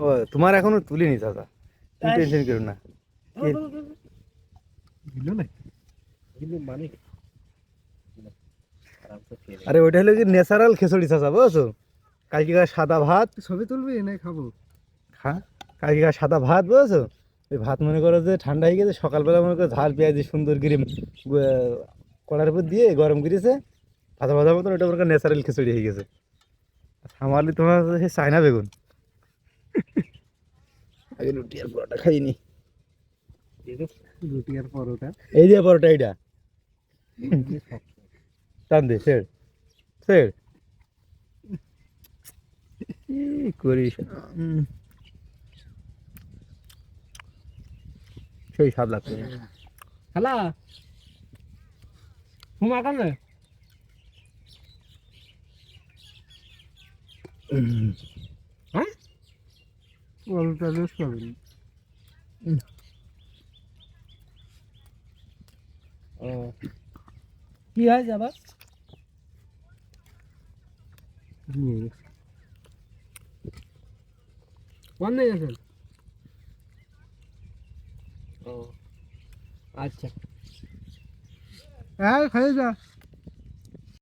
ও তোমার এখনও তুলিনি দাদা। তুমি টেনশন করো না। মানে। আরে ওইটা হলো কি ন্যাচারাল খেচড়ি চাচা বুঝছ? কালকে গায়ে সাদা ভাত। ছবি তুলবি না খাব। খা কালকে গায়ে সাদা ভাত বুঝছ? ওই ভাত মনে করো যে ঠান্ডা হয়ে গেছে সকালবেলা মনে করো ঝাল পেঁয়াজ সুন্দর করে আহ, কড়ার উপর দিয়ে গরম করেছে ভাজা ভাজা মতন ওটা মনে করো ন্যাচারাল খিচুড়ি হয়ে গেছে। আমারলি তোমার হচ্ছে সেই চায়না বেগুন। আগে রুটি আর পরোটা খাইনি। রুটি আর পরোটা। এই যে পরোটা এইটা। টান দে ছেড় কি করিস। সেই স্বাদ লাগছে। খালা। হুমা কানে হ্যাঁ পরোটা বেশ পাবেন ও কি হয়েছে আবার কোন দিকে গেছেন ও আচ্ছা হ্যাঁ খাই যা